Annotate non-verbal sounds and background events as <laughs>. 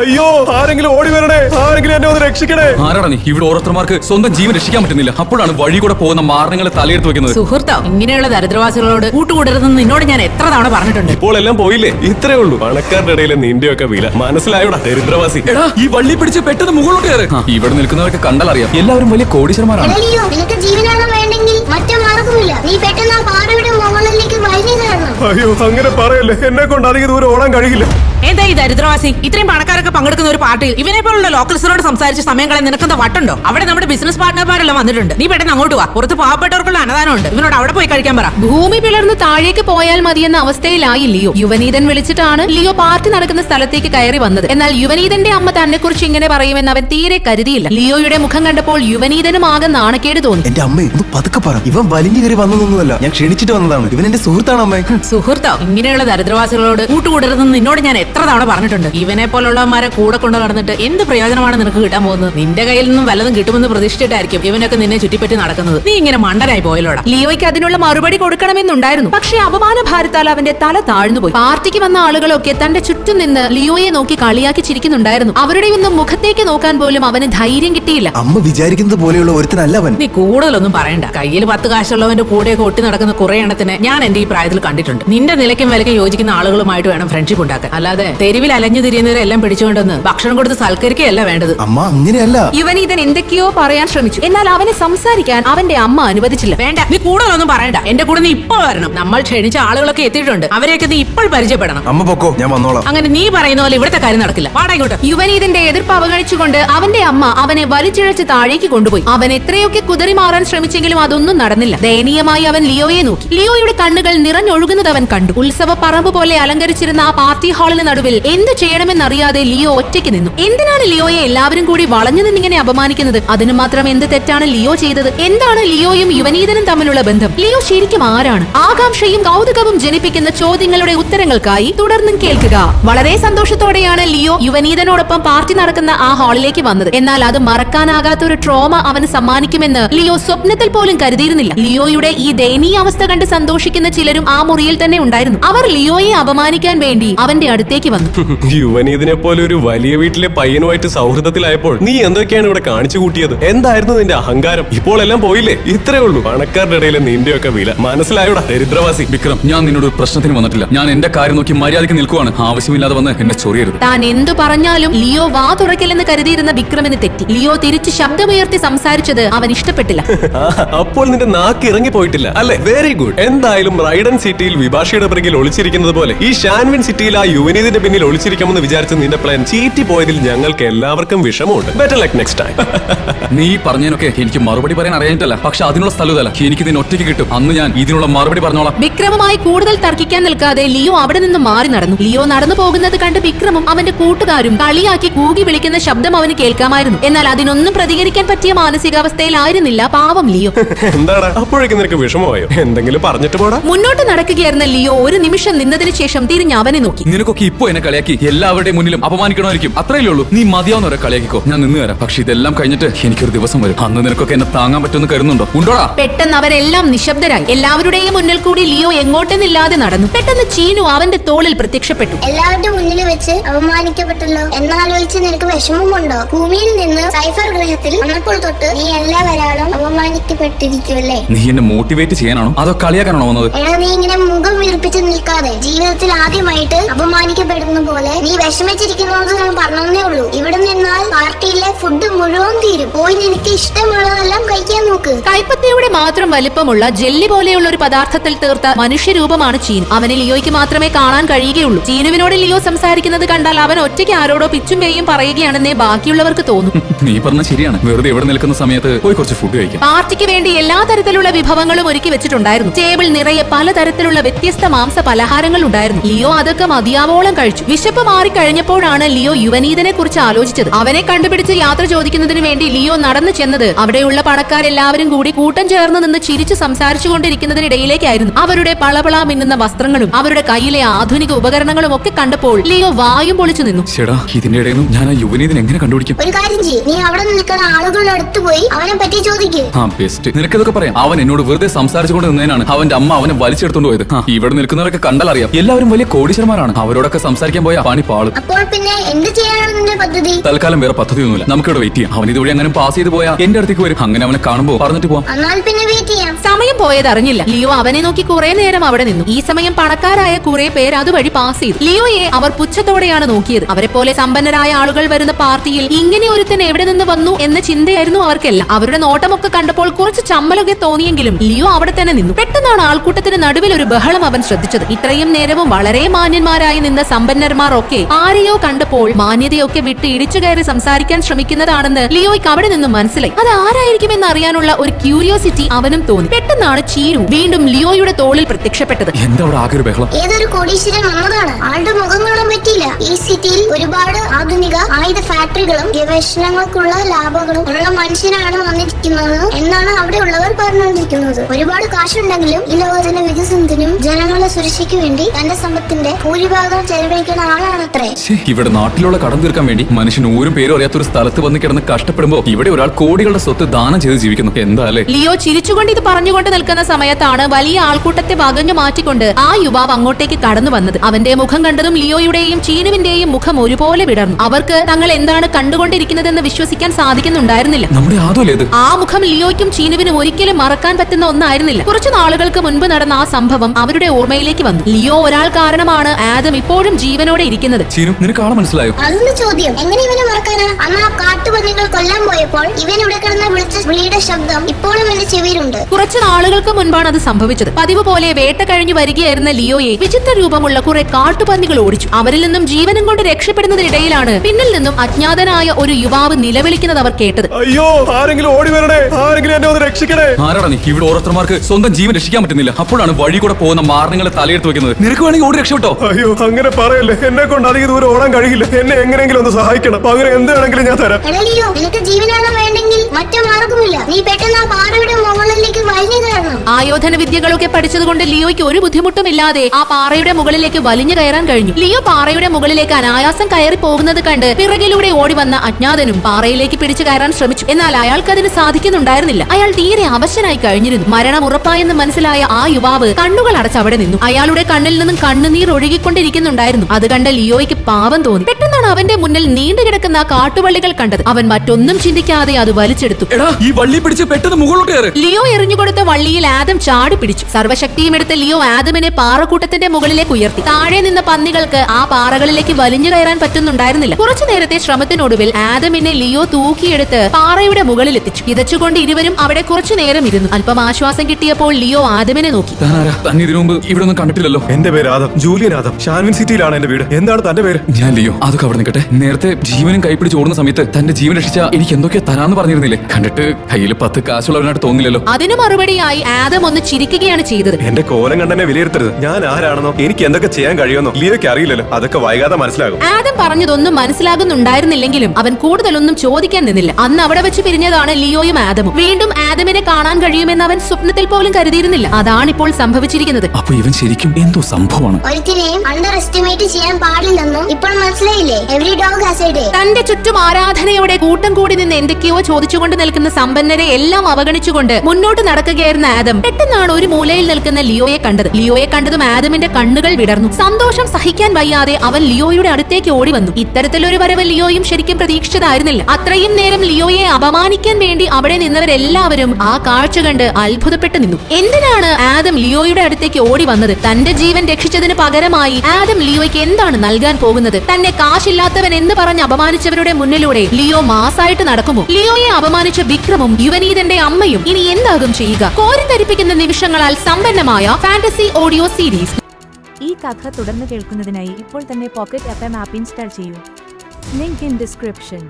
അയ്യോ ആരെങ്കിലും ഓടി വരണേ? ആരെങ്കിലും എന്നെ ഒന്ന് രക്ഷിക്കണേ? ആരാടാ നീ? ഇവിടെ ഓരോരുത്തർമാർക്ക് സ്വന്തം ജീവൻ രക്ഷിക്കാൻ പറ്റുന്നില്ല. അപ്പോഴാണ് വഴി കൂടെ പോകുന്ന മാരണങ്ങളെ തലയെടുത്ത് വെക്കുന്നത്. സുഹൃത്തോ ഇങ്ങനെയുള്ള ദരിദ്രവാസികളോട് കൂട്ടുകൂടരുതെന്ന് നിന്നോട് ഞാൻ എത്ര തവണ പറഞ്ഞിട്ടുണ്ട്. ഇപ്പോൾ എല്ലാം പോയില്ലേ? ഇത്രേ ഉള്ളൂ. പണക്കാരുടെ ഇടയിലെ നിന്റെ ഒക്കെ വില മനസ്സിലായോടാ ദരിദ്രവാസി? എടാ ഈ വള്ളി പിടിച്ച് പെട്ടെന്ന് മുകളിലോട്ട് കയറി. ഇവിടെ നിൽക്കുന്നവരൊക്കെ കണ്ടാൽ അറിയാം. എല്ലാവരും വലിയ കോടീശ്വരന്മാരാണ്. എടലിയോ നിനക്ക് ജീവനാണ് വേണ്ടെങ്കിൽ മറ്റേ മാർഗമില്ല നീ പെട്ടെന്ന് ആ പാറയുടെ മുകളിലേക്ക് വലിഞ്ഞു കയറണം. അയ്യോ അങ്ങനെ പറയല്ലേ? എന്നെ കൊണ്ട് അധികം ദൂരം ഓടാൻ കഴിയില്ല. എന്താ ഈ ദരിദ്രവാസി? ഇത്രയും പണക്കാരൊക്കെ പങ്കെടുക്കുന്ന ഒരു പാർട്ടിയിൽ ഇവനെ പോലുള്ള ലോക്കൽസിനോട് സംസാരിച്ച് സമയം കളയാൻ നിനക്കെന്താ വട്ടുണ്ടോ? അവിടെ നമ്മുടെ ബിസിനസ് പാർട്ട്ണർമാരെല്ലാം വന്നിട്ടുണ്ട്. നീ പെട്ടെന്ന് അങ്ങോട്ട് വാ. പുറത്ത് പാവപ്പെട്ടവർക്കുള്ള അന്നദാനമുണ്ട്. ഇവനോട് അവിടെ പോയി കഴിക്കാൻ പറ. ഭൂമി പിളർന്ന് താഴേക്ക് പോയാൽ മതിയെന്ന അവസ്ഥയിലായി ലിയോ. യുവനീതൻ വിളിച്ചിട്ടാണ് ലിയോ പാർട്ടി നടക്കുന്ന സ്ഥലത്തേക്ക് കയറി വന്നത്. എന്നാൽ യുവനീതന്റെ അമ്മ തന്നെ കുറിച്ച് ഇങ്ങനെ പറയുമെന്ന് അവൻ തീരെ കരുതിയില്ല. ലിയോയുടെ മുഖം കണ്ടപ്പോൾ യുവനീതനും ആകെ നാണക്കേട് തോന്നി. എന്റെ അമ്മേ ഒന്ന് പതുക്കെ പറ. ഇവൻ വലിഞ്ഞു കയറി വന്നതൊന്നുമല്ല. ഞാൻ ക്ഷണിച്ചിട്ട് വന്നതാണ്. ഇവൻ എന്റെ സുഹൃത്താണ് അമ്മേ. <laughs> സുഹൃത്തോ ഇങ്ങനെയുള്ള ദരിദ്രവാസികളോട് കൂട്ടുകൂടരുതെന്ന് നിന്നോട് ഞാൻ എത്ര തവണ പറഞ്ഞിട്ടുണ്ട്. ഇവനെ പോലുള്ളവന്മാരെ കൂടെ കൊണ്ടു നടന്നിട്ട് എന്ത് പ്രയോജനമാണ് നിനക്ക് കിട്ടാൻ പോകുന്നത്? നിന്റെ കയ്യിൽ നിന്നും വല്ലതും കിട്ടുമെന്ന് പ്രതീക്ഷിച്ചിട്ടായിരിക്കും ഇവനൊക്കെ നിന്നെ ചുറ്റിപ്പറ്റി നടക്കുന്നത്. നീ ഇങ്ങനെ മണ്ടനായി പോയല്ലോടാ. ലിയോയ്ക്ക് അതിനുള്ള മറുപടി കൊടുക്കണമെന്നുണ്ടായിരുന്നു. പക്ഷേ അപമാന ഭാരത്താൽ അവന്റെ തല താഴ്ന്നുപോയി പാർട്ടിക്ക് വന്ന ആളുകളൊക്കെ തന്റെ ചുറ്റും നിന്ന് ലിയോയെ നോക്കി കളിയാക്കി ചിരിക്കുന്നുണ്ടായിരുന്നു. അവരുടെ ഒന്നും മുഖത്തേക്ക് നോക്കാൻ പോലും അവന് ധൈര്യം കിട്ടിയില്ല. അമ്മ വിചാരിക്കുന്നത് പോലെയുള്ള ഒരുത്തനല്ല അവൻ. നീ കൂടുതലൊന്നും പറയണ്ട. കയ്യിൽ പത്ത് കാശുള്ളവന്റെ കൂടെയൊക്കെ ഒട്ടി നടക്കുന്ന കുറെ എണ്ണത്തിന് ഞാൻ എന്റെ ഈ പ്രായത്തിൽ കണ്ടിട്ടുണ്ട്. നിന്റെ നിലയ്ക്കും വിലയ്ക്കും യോജിക്കുന്ന ആളുകളുമായിട്ട് വേണം ഫ്രണ്ട്ഷിപ്പ് ഉണ്ടാക്കാൻ. അല്ലാതെ തെരുവിൽ അലഞ്ഞു തിരിയുന്നവരെല്ലാം പിടിച്ചുകൊണ്ടെന്ന് ഭക്ഷണം കൊടുത്ത് സൽക്കരിക്കുകയല്ല വേണ്ടത്. അമ്മ അങ്ങനെയല്ല. ഇവൻ ഇതൻ എന്തൊക്കെയോ പറയാൻ ശ്രമിച്ചു. എന്നാൽ അവനെ സംസാരിക്കാൻ അവന്റെ അമ്മ അനുവദിച്ചില്ല. വേണ്ട നീ കൂടെ ഒന്നും പറയണ്ട. എന്റെ കൂടെ നീ ഇപ്പോൾ വരണം. നമ്മൾ ക്ഷണിച്ച ആളുകളൊക്കെ എത്തിയിട്ടുണ്ട്. അവരെയൊക്കെ നീ ഇപ്പോൾ പരിചയപ്പെടണം. അമ്മ പൊക്കോ ഞാൻ വന്നോളാം. അങ്ങനെ നീ പറയുന്ന പോലെ ഇവിടുത്തെ കാര്യം നടക്കില്ല. പാടായിക്കോട്ടെ യുവൻ ഇതിന്റെ എതിർപ്പ് അവഗണിച്ചുകൊണ്ട് അവന്റെ അമ്മ അവനെ വലിച്ചിഴച്ച് താഴേക്ക് കൊണ്ടുപോയി. അവൻ എത്രയൊക്കെ കുതിറി മാറാൻ ശ്രമിച്ചെങ്കിലും അതൊന്നും നടന്നില്ല. ദയനീയമായി അവൻ ലിയോയെ നോക്കി. ലിയോയുടെ കണ്ണുകൾ നിറഞ്ഞൊഴുകുന്നത് അവൻ കണ്ടു. ഉത്സവ പറമ്പ് പോലെ അലങ്കരിച്ചിരുന്ന ആ പാർട്ടി ഹാളിന് നടുവിൽ എന്ത് ചെയ്യണമെന്നറിയാതെ ലിയോ ഒറ്റയ്ക്ക് നിന്നു. എന്തിനാണ് ലിയോയെ എല്ലാവരും കൂടി വളഞ്ഞു നിന്നിങ്ങനെ അപമാനിക്കുന്നത്? അതിന് മാത്രം എന്ത് തെറ്റാണ് ലിയോ ചെയ്തത്? എന്താണ് ലിയോയും യുവനീതനും തമ്മിലുള്ള ബന്ധം? ലിയോ ശരിക്കും ആരാണ്? ആകാംക്ഷയും കൗതുകവും ജനിപ്പിക്കുന്ന ചോദ്യങ്ങളുടെ ഉത്തരങ്ങൾക്കായി തുടർന്നും കേൾക്കുക. വളരെ സന്തോഷത്തോടെയാണ് ലിയോ യുവനീതനോടൊപ്പം പാർട്ടി നടക്കുന്ന ആ ഹാളിലേക്ക് വന്നത്. എന്നാൽ അത് മറക്കാനാകാത്ത ഒരു ട്രോമ അവന് സമ്മാനിക്കുമെന്ന് ലിയോ സ്വപ്നത്തിൽ പോലും കരുതിയിരുന്നില്ല. ലിയോയുടെ ഈ ദയനീയ അവസ്ഥ കണ്ട് സന്തോഷിക്കുന്ന ചിലരും ആ മുറിയിൽ തന്നെ ഉണ്ടായിരുന്നു. അവർ ലിയോയെ അപമാനിക്കാൻ വേണ്ടി അവന്റെ അടുത്തേക്ക് വന്നു. <laughs> യുവനീതിനെ പോലെ ഒരു വലിയ വീട്ടിലെ പയ്യനുമായിട്ട് സൗഹൃദത്തിലായപ്പോൾ നീ എന്തൊക്കെയാണ് ഇവിടെ കാണിച്ചു കൂട്ടിയത്? എന്തായിരുന്നു നിന്റെ അഹങ്കാരം? ഇപ്പോൾ എല്ലാം പോയില്ലേ? ഇത്രേ ഉള്ളൂ. പണക്കാരുടെ ഇടയിലെ നിന്റെയൊക്കെ വില. മനസ്സിലായോടാ ദരിദ്രവാസി? വിക്രം ഞാൻ നിന്നോട് ഒരു പ്രശ്നത്തിന് വന്നിട്ടില്ല. ഞാൻ എന്റെ കാര്യം നോക്കി മര്യാദയ്ക്ക് നിൽക്കുവാണ്. ആവശ്യമില്ലാതെ വന്ന് എന്നെ ചൊറിയരുത്. താൻ എന്തു പറഞ്ഞാലും ലിയോ വാ തുറക്കില്ലെന്ന് കരുതിയിരുന്ന വിക്രമിന് തെറ്റി. ലിയോ തിരിച്ച് ശബ്ദമുയർത്തി സംസാരിച്ചത് അവൻ ഇഷ്ടപ്പെട്ടില്ല. <laughs> അപ്പോൾ നിന്റെ നാക്ക് ഇറങ്ങി പോയിട്ടില്ല അല്ലെ? വെരി ഗുഡ് എന്തായാലും റൈഡൻ സിറ്റിയിൽ വിഭാഷയുടെ പിറകിൽ ഒളിച്ചിരിക്കുന്നത് പോലെ ഈ ഷാൻവിൻ സിറ്റിയിൽ ആ യുവനീതിന്റെ പിന്നിൽ ഒളിച്ചിരിക്കാമെന്ന് വിചാരിച്ച നിന്റെ പ്ലാൻ ചീറ്റി പോയതിൽ ഞങ്ങൾക്ക് എല്ലാവർക്കും വിഷമമുണ്ട്. ബെറ്റർ ലൈക്ക് നെക്സ്റ്റ് ടൈം നീ പറഞ്ഞതിനൊക്കെ എനിക്ക് മറുപടി പറയാൻ അറിയാനിട്ടല്ല പക്ഷെ അതിനുള്ള സ്ഥലതല്ല. എനിക്ക് ഇതിന് ഒറ്റയ്ക്ക് കിട്ടും. അന്ന് ഞാൻ ഇതിനുള്ള മറുപടി പറഞ്ഞോളാം. വിക്രമമായി കൂടുതൽ തർക്കിക്കാൻ നിൽക്കാതെ ലിയോ അവിടെ നിന്ന് മാറി നടന്നു. ലിയോ നടന്നു പോകുന്നത് കണ്ട് വിക്രമും അവന്റെ കൂട്ടുകാരും കളിയാക്കി കൂകി വിളിക്കുന്ന ശബ്ദം അവന് കേൾക്കാമായിരുന്നു. എന്നാൽ അതിനൊന്നും പ്രതികരിക്കാൻ പറ്റിയ മാനസികാവസ്ഥയിലായിരുന്നില്ല പാവം ലിയോ. <laughs> എന്താടാ? അപ്പോഴേക്കും നിനക്ക് വിഷമമായോ? എന്തെങ്കിലും പറഞ്ഞിട്ട് പോടാ. മുന്നോട്ട് നടക്കുകയായിരുന്ന. ലിയോ ഒരു നിമിഷം നിന്നതിന് ശേഷം തിരിഞ്ഞ് അവനെ നോക്കി. നിനക്കൊക്കെ ഇപ്പോ എന്നെ കളിയാക്കി. എല്ലാവരുടെയും മുന്നിലും അപമാനിക്കണമായിരിക്കും. അത്രയല്ലേ ഉള്ളൂ. നീ മതിയാവുന്നവരെ കളിയാക്കിക്കോ. ഞാൻ നിന്ന് തരാം. പക്ഷെ ഇതെല്ലാം കഴിഞ്ഞിട്ട് എനിക്കൊരു ദിവസം വരും. അന്ന് നിനക്കൊക്കെ എന്നെ താങ്ങാൻ പറ്റുമെന്ന് കരുതുന്നുണ്ടോ? ഉണ്ടോടാ? പെട്ടെന്ന് അവരെല്ലാം നിശബ്ദരായി. എല്ലാവരുടെയും മുന്നിൽ കൂടി ലിയോ എങ്ങോട്ടെന്നില്ലാതെ നടന്നു. പെട്ടെന്ന് ചീനു അവന്റെ തോളിൽ പ്രത്യക്ഷപ്പെട്ടു. എല്ലാവരുടെ മുന്നിൽ വെച്ച് അപമാനിക്കപ്പെട്ടല്ലോ. എന്നാലോചിച്ച് നിനക്ക് വിഷമമുണ്ടോ? ഭൂമിയിൽ നിന്ന് സൈഫർ ഗ്രഹത്തിൽ വന്നപ്പോൾ തൊട്ട് നീ എല്ലാവരാളും അപമാനിക്കപ്പെട്ടിരിക്കുമല്ലേ നീ എന്നെ മോട്ടിവേറ്റ് ചെയ്യാനാണോ? അതോ കളിയാക്കാനാണോ വന്നത്? എടാ നീ ഇങ്ങനെ മുഖം വീർപ്പിച്ച് നിൽക്കാതെ ജീവിതത്തിൽ ആദ്യമായിട്ട് അപമാനിക്കപ്പെടുന്ന പോലെ നീ വിഷമിച്ചിരിക്കുന്നു ഞാൻ പറഞ്ഞേ ഉള്ളൂ. ഇവിടെ നിന്നാൽ പാർട്ടിയിലെ ഫുഡ് മുഴുവൻ തീരും. പോയി നിനക്ക് ഇഷ്ടമുള്ളതെല്ലാം കഴിക്കാൻ നോക്ക് കൈപ്പത്തിയുടെ മാത്രം വലിപ്പമുള്ള ജെല്ലി പോലെയുള്ള ഒരു പദാർത്ഥത്തിൽ തീർത്ത മനുഷ്യരൂപമാണ് ചീൻ. അവന് ലിയോയ്ക്ക് മാത്രമേ കാണാൻ കഴിയുകയുള്ളൂ. ചീനുവിനോട് ലിയോ സംസാരിക്കുന്നത് കണ്ടാൽ അവൻ ഒറ്റയ്ക്ക് ആരോടോ പിച്ചും പേയും പറയുകയാണെന്നേ ബാക്കിയുള്ളവർക്ക് തോന്നും. <laughs> നീ പറഞ്ഞ ശരിയാണ്. വെറുതെ ഇവിടെ നിൽക്കുന്ന സമയത്ത് പോയി കുറച്ച് ഫുഡ് കഴിക്കാം. പാർട്ടിക്ക് വേണ്ടി എല്ലാ തരത്തിലുള്ള വിഭവങ്ങളും ഒരുക്കി വെച്ചിട്ടുണ്ടായിരുന്നു. ടേബിൾ നിറയെ പലതരത്തിലുള്ള വ്യത്യസ്ത മാംസ പലഹാരങ്ങൾ ഉണ്ടായിരുന്നു. ലിയോ അതൊക്കെ മതിയാവോളം കഴിച്ചു. വിശപ്പ് മാറിക്കഴിഞ്ഞപ്പോഴാണ് ലിയോ യുവനീതനെ കുറിച്ച് ആലോചിച്ചത്. അവനെ കണ്ടുപിടിച്ച് യാത്ര ചോദിക്കുന്നതിന് വേണ്ടി ലിയോ നടന്നു ചെന്നത് അവിടെയുള്ള പണക്കാരെല്ലാവരും കൂടി കൂട്ടം ചേർന്ന് നിന്ന് ചിരിച്ചു സംസാരിച്ചു കൊണ്ടിരിക്കുന്നതിനിടയിലേക്കായിരുന്നു അവരുടെ പളപള മിന്നുന്ന വസ്ത്രങ്ങളും അവരുടെ കയ്യിലെ ആധുനിക ഉപകരണങ്ങളും ഒക്കെ കണ്ടപ്പോൾ ലിയോ വായും പൊളിച്ചു നിന്നു. ചേടാ ഇതിന്റെ ഇടയിൽ നിന്നും ഞാൻ ആ യുവനീതിനെ എങ്ങനെ കണ്ടുപിടിക്കും? ഒരു കാര്യം ചെയ്യ്. നീ അവിടെ നിൽക്കുന്ന ആളുകളുടെ അടുത്ത് പോയി അവനെ പറ്റി ചോദിക്ക്. ആ ബെസ്റ്റ് നിനക്കിതൊക്കെ പറയാം. അവൻ എന്നോട് വെറുതെ സംസാരിച്ചുകൊണ്ട് നിന്നതിനാണ് അവന്റെ അമ്മ അവനെ വലിച്ചെടുത്തോണ്ട് പോയത്. ആ, ഇവിടെ നിൽക്കുന്നവരൊക്കെ കണ്ടാൽ അറിയാം. എല്ലാവരും വലിയ കോടീശ്വരന്മാരാണ്. അവരോടൊക്കെ സംസാരിക്കാൻ പോയ പണി പാളും അപ്പോൾ പിന്നെ എന്ത് ചെയ്യാനാണ് നിന്റെ പദ്ധതി? തൽക്കാലം വേറെ പദ്ധതിയൊന്നുമില്ല. നമുക്കിവിടെ വെയിറ്റ് ചെയ്യാം. അവൻ ഇതുവഴി അങ്ങനെ പാസ് ചെയ്തു പോയാൽ എന്റെ അടുത്തേക്ക് വരും. അങ്ങനെ അവനെ കാണുമ്പോൾ പറഞ്ഞിട്ട് പോവാം. എന്നാൽ പിന്നെ വെയിറ്റ് ചെയ്യാം. സമയം പോയത് അറിഞ്ഞില്ല. ലിയോ അവനെ നോക്കി കുറെ നേരം അവിടെ നിന്നു. ഈ സമയം പണക്കാരായ കുറെ പേർ അതുവഴി പാസ് ചെയ്തു. ലിയോയെ അവർ പുച്ഛത്തോടെയാണ് നോക്കിയത്. അവരെ പോലെ സമ്പന്നരായ ആളുകൾ വരുന്ന പാർട്ടിയിൽ ഇങ്ങനെ ഒരുത്തൻ എവിടെ നിന്ന് വന്നു എന്ന ചിന്തയായിരുന്നു അവർക്കെല്ലാം. അവരുടെ നോട്ടമൊക്കെ കണ്ടപ്പോൾ കുറച്ച് ചമ്മലൊക്കെ തോന്നിയെങ്കിലും ലിയോ അവിടെ തന്നെ നിന്നു. പെട്ടെന്നാണ് ആൾക്കൂട്ടത്തിന് നടുവിൽ ഒരു ബഹളം അവൻ ശ്രദ്ധിച്ചത്. ഇത്രയും നേരവും വളരെ മാന്യന്മാരായി നിന്ന സമ്പന്നന്മാർ ഒക്കെ ആരെയോ കണ്ടപ്പോൾ മാന്യതയൊക്കെ വിട്ട് ഇടിച്ചു കയറി സംസാരിക്കാൻ ശ്രമിക്കുന്നതാണെന്ന് ലിയോയ്ക്ക് അവിടെ നിന്നും മനസ്സിലായി. അത് ആരായിരിക്കുമെന്ന് അറിയാനുള്ള ഒരു ക്യൂരിയോസിറ്റി അവനും തോന്നി. പെട്ടെന്നാണ് ചീരു വീണ്ടും ലിയോയുടെ തോളിൽ പ്രത്യക്ഷപ്പെട്ടത്. എന്താ അവിടെ ആകെ ഒരു ബഹളം? ഏതൊരു കോടീശ്വരൻ വന്നതാണ്? ആളുടെ മുഖം കാണാൻ പറ്റിയില്ല. ഈ സിറ്റിയിൽ ഒരുപാട് ആധുനിക ആയുധ ഫാക്ടറികളും ഗവേഷണങ്ങൾക്കുള്ള ലാഭങ്ങളും ഉള്ള മനുഷ്യനാണ് വന്നിരിക്കുന്നത് എന്നാണ് അവിടെ ഉള്ളവർ പറഞ്ഞുകൊണ്ടിരിക്കുന്നത്. ഒരുപാട് കാശുണ്ടെങ്കിലും ഈ ലോകത്തിന്റെ വികസനത്തിനും ജനങ്ങളുടെ സുരക്ഷയ്ക്ക് വേണ്ടി തന്റെ സമ്പത്തിന്റെ ഭൂരിഭാഗം ചെലവഴിക്കുന്ന ആളാണത്രേ. ശ്ശേ, ഇവിടെ നാട്ടിലുള്ള കടം തീർക്കാൻ വേണ്ടി മനുഷ്യൻ ഒരു പേരും അറിയാത്ത ഒരു സ്ഥലത്ത് വന്ന് കിടന്ന് കഷ്ടപ്പെടുമ്പോ ഇവിടെ ഒരാൾ കോടികളുടെ സ്വത്ത് ദാനം ചെയ്ത് ജീവിക്കുന്നു. എന്താ അല്ലേ ലിയോ ചിരിച്ചുകൊണ്ട് ഇത് പറഞ്ഞുകൊണ്ട് നിൽക്കുന്ന സമയത്താണ് വലിയ ആൾക്കൂട്ടത്തെ വകഞ്ഞു മാറ്റിക്കൊണ്ട് ആ യുവാവ് അങ്ങോട്ടേക്ക് കടന്നു വന്നത്. അവന്റെ മുഖം കണ്ടതും ലിയോയുടെയും ചീനുവിന്റെയും മുഖം ഒരുപോലെ വിടർന്നു. അവർക്ക് തങ്ങൾ എന്താണ് കണ്ടുകൊണ്ടിരിക്കുന്നതെന്ന് വിശ്വസിക്കാൻ സാധിക്കുന്നുണ്ടായിരുന്നില്ല. നമ്മുടെ ഇത്? ആ മുഖം ലിയോയ്ക്കും ചീനുവിനും ഒരിക്കലും മറക്കാൻ പറ്റുന്ന ഒന്നായിരുന്നില്ല. കുറച്ചു നാളുകൾക്ക് മുൻപ് നടന്ന ആ സംഭവം അവരുടെ ഓർമ്മയിലേക്ക് വന്നു. ലിയോ ഒരാൾ കാരണമാണ് ആദം ഇപ്പോഴും ജീവനോടെ ഇരിക്കുന്നത്. ചീനു നിനക്ക് ആളെ മനസ്സിലായോ? അതൊന്ന് ചോദ്യം. എങ്ങനെ ഇവനെ മറക്കാനാ? അന്ന് ആ കാട്ടുപന്നികൾ കൊല്ലാൻ പോയപ്പോൾ ഇവൻ ഇവിടെ കിടന്ന് വിളിച്ച വിളിയുടെ ശബ്ദം ഇപ്പോഴും എന്റെ ചെവിയിലുണ്ട്. കുറച്ചു നാളുകൾക്ക് മുൻപാണ് അത് സംഭവിച്ചത്. പതിവ് പോലെ വേട്ട കഴിഞ്ഞു വരികയായിരുന്ന ലിയോയെ വിചിത്ര രൂപമുള്ള കുറെ കാട്ടുപന്നികൾ ഓടിച്ചു. അവരിൽ നിന്നും ജീവനും കൊണ്ട് രക്ഷപ്പെടുന്നതിനിടയിലാണ് പിന്നിൽ നിന്നും അജ്ഞാതനായ ഒരു യുവാവ് നിലവിളിക്കുന്നത് അവർ കേട്ടത്. അയ്യോ ആരെങ്കിലും ഓടി വരണേ. ആരെങ്കിലും എന്നെ ഒന്ന് രക്ഷിക്കണേ. ആരാടാ നീ? ഇവിടെ ഓരോരുത്തർമാർക്ക് സ്വന്തം ജീവൻ രക്ഷിക്കാൻ പറ്റുന്നില്ല. അപ്പോഴാണ് വഴി കൂടെ പോകുന്ന മാരണങ്ങളെ തലയെടുത്ത് വെക്കുന്നത്. നിനക്ക് വേണമെങ്കിൽ ഓടി രക്ഷപ്പെട്ടോ? അയ്യോ അങ്ങനെ പറയല്ലേ. എന്നെ കൊണ്ട് അധികം ദൂരം ഓടാൻ കഴിയില്ല. എന്നെ എങ്ങനെയെങ്കിലും ഒന്ന് സഹായിക്കണം. പകരം എന്ത് വേണമെങ്കിലും ഞാൻ തരാം. നിനക്ക് ജീവനാണ് വേണ്ടെങ്കിൽ മറ്റു മാർഗമില്ല. നീ പെട്ടെന്ന് ആ പാറയുടെ മുകളിലേക്ക് വലിഞ്ഞു കയറണം. ആയോധന വിദ്യകളൊക്കെ പഠിച്ചതുകൊണ്ട് ലിയോയ്ക്ക് ഒരു ബുദ്ധിമുട്ടും ഇല്ലാതെ ആ പാറയുടെ മുകളിലേക്ക് വലിഞ്ഞു കയറാൻ കഴിഞ്ഞു. ലിയോ പാറയുടെ മുകളിലേക്ക് അനായാസം കയറി പോകുന്നത് കണ്ട് പിറകിലൂടെ ഓടി വന്ന അജ്ഞാതനും പാറയിലേക്ക് പിടിച്ചു കയറാൻ ശ്രമിച്ചു. എന്നാൽ അയാൾക്ക് അതിന് സാധിക്കുന്നുണ്ടായിരുന്നില്ല. അയാൾ തീരെ അവശനായി കഴിഞ്ഞിരുന്നു. മരണം ഉറപ്പായെന്ന് മനസ്സിലായ ആ യുവാവ് കണ്ണുകൾ അടച്ച് അവിടെ നിന്നു. അയാളുടെ കണ്ണിൽ നിന്നും കണ്ണുനീർ ഒഴുകിക്കൊണ്ടിരിക്കുന്നുണ്ടായിരുന്നു. അത് കണ്ട ലിയോയ്ക്ക് പാവം തോന്നി. പെട്ടെന്നാണ് അവന്റെ മുന്നിൽ നീണ്ടു കിടക്കുന്ന ആ കാട്ടുവള്ളികൾ കണ്ടത്. അവൻ മറ്റൊന്നും ചിന്തിക്കാതെ അത് വലിച്ചെടുത്തു. എടാ ഈ വള്ളി പിടിച്ച് പെട്ടെന്ന് മുകളിലോട്ട് കയറി. ലിയോ എറിഞ്ഞുകൊടുത്ത വള്ളിയിൽ ആദം ചാടി പിടിച്ചു. സർവശക്തിയും എടുത്ത് ലിയോ ആദമിനെ പാറക്കൂട്ടത്തിന്റെ മുകളിലേക്ക് ഉയർത്തി. താഴെ നിന്ന പന്നികൾക്ക് ആ പാറകളിലേക്ക് വലിഞ്ഞു കയറാൻ പറ്റുന്നുണ്ടായിരുന്നില്ല. കുറച്ചു നേരത്തെ ശ്രമത്തിനൊടുവിൽ ആദമിനെ ലിയോ തൂക്കിയെടുത്ത് പാറയുടെ മുകളിൽ എത്തിച്ചു ഇതച്ചുകൊണ്ട് ഇരുവരും അവിടെ കുറച്ചു നേരം ഇരുന്നു. അല്പം ആശ്വാസം കിട്ടിയപ്പോൾ ലിയോ ആദമിനെ നോക്കി. താനാരാ തന്നെ ഇതിനു മുമ്പ് ഇവിടെ ഒന്നും കണ്ടിട്ടില്ലല്ലോ. എന്റെ പേര് ആദം. Julian Adam. ഷാൻവിൻ സിറ്റിയിലാണ് എന്റെ വീട്. എന്താണ് തന്റെ പേര്? ഞാൻ ലിയോ. അതൊക്കെ അവിടെ നിൽക്കട്ടെ. നേരത്തെ ജീവനും കൈപ്പിടിച്ച് ഓടുന്ന സമയത്ത് തന്റെ ജീവൻ രക്ഷിച്ച എനിക്ക് എന്തൊക്കെയാ തരാന്ന് പറഞ്ഞിരുന്നില്ലേ? കണ്ടിട്ട് കയ്യിൽ പത്ത് കാശുള്ളവനായിട്ട് തോന്നില്ലല്ലോ. അതിന് മറുപടിയായി ആദം ഒന്ന് ചിരിക്കുകയാണ് ചെയ്തത്. എന്റെ കോലം കണ്ടെന്നെ വിലയിരുത്തരുത്. ഞാൻ ആരാണെന്നോ എനിക്ക് എന്തൊക്കെ ചെയ്യാൻ കഴിയുമെന്നോ ലിയോയ്ക്ക് അറിയില്ലല്ലോ. അതൊക്കെ വൈകാതെ മനസ്സിലാകും. ആദം പറഞ്ഞതൊന്നും മനസ്സിലാകുന്നുണ്ടായിരുന്നില്ലെങ്കിലും അവൻ കൂടുതലൊന്നും ചോദിക്കാൻ നിന്നില്ല. അന്ന് അവിടെ വെച്ച് പിരിഞ്ഞതാണ് ലിയോയും ആദമും. വീണ്ടും ആദമിനെ കാണാൻ കഴിയുമെന്ന് അവൻ സ്വപ്നത്തിൽ പോലും കരുതിയിരുന്നില്ല. അതാണ് ഇപ്പോൾ സംഭവിച്ചിരിക്കുന്നത്. അപ്പൊ ഇവൻ ശരിക്കും എന്തോ സംഭവമാണ്? ഒരിക്കലെയും അണ്ടർ എസ്റ്റിമേറ്റ് ചെയ്യാൻ പാടില്ലെന്ന് ഇപ്പോൾ മനസ്സിലായില്ലേ? Every dog has a day തന്റെ ചുറ്റും ആരാധനയോടെ കൂട്ടം കൂടി നിന്ന് എന്തൊക്കെയോ ചോദിച്ചുകൊണ്ട് നിൽക്കുന്ന സമ്പന്നരെ എല്ലാം അവഗണിച്ചുകൊണ്ട് മുന്നോട്ട് നടക്കുകയായിരുന്ന ആദം പെട്ടെന്നാണ് ഒരു മൂലയിൽ നിൽക്കുന്ന ലിയോയെ കണ്ടത്. ലിയോയെ കണ്ടതും ആദമിന്റെ കണ്ണുകൾ വിടർന്നു. സന്തോഷം സഹിക്കാൻ വയ്യാതെ അവൻ ലിയോയുടെ അടുത്തേക്ക് ഓടി വന്നു. ഇത്തരത്തിലൊരു വരവ് ലിയോയും ശരിക്കും പ്രതീക്ഷിച്ചതായിരുന്നില്ല. അത്രയും നേരം ലിയോയെ അപമാനിക്കാൻ വേണ്ടി അവിടെ നിന്നവരെല്ലാവരും ആ കാഴ്ച കണ്ട് അത്ഭുതപ്പെട്ടു നിന്നു. എന്തിനാണ് ആദം ലിയോയുടെ അടുത്തേക്ക് ഓടി വന്നത്? തന്റെ ജീവൻ രക്ഷിച്ചതിന് പകരമായി ആദം ലിയോയ്ക്ക് എന്താണ് നൽകാൻ പോകുന്നത്? തന്നെ കാശില്ലാത്തവൻ എന്ന് പറഞ്ഞ് അപമാനിച്ചവരുടെ മുന്നിലൂടെ ലിയോ മാസായിട്ട് നടക്കുമോ? ലിയോയെ അപമാനിച്ച വിക്രമും യുവനീതന്റെ അമ്മയും ഇനി എന്താകും ചെയ്യുക? കോരിത്തരിപ്പിക്കുന്ന നിമിഷങ്ങളാൽ സമ്പന്നമായ ഫാന്റസി ഓഡിയോ സീരീസ് ഈ കഥ തുടർന്ന് കേൾക്കുന്നതിനായി ഇപ്പോൾ തന്നെ pocket F M app install ചെയ്യൂ. Link in description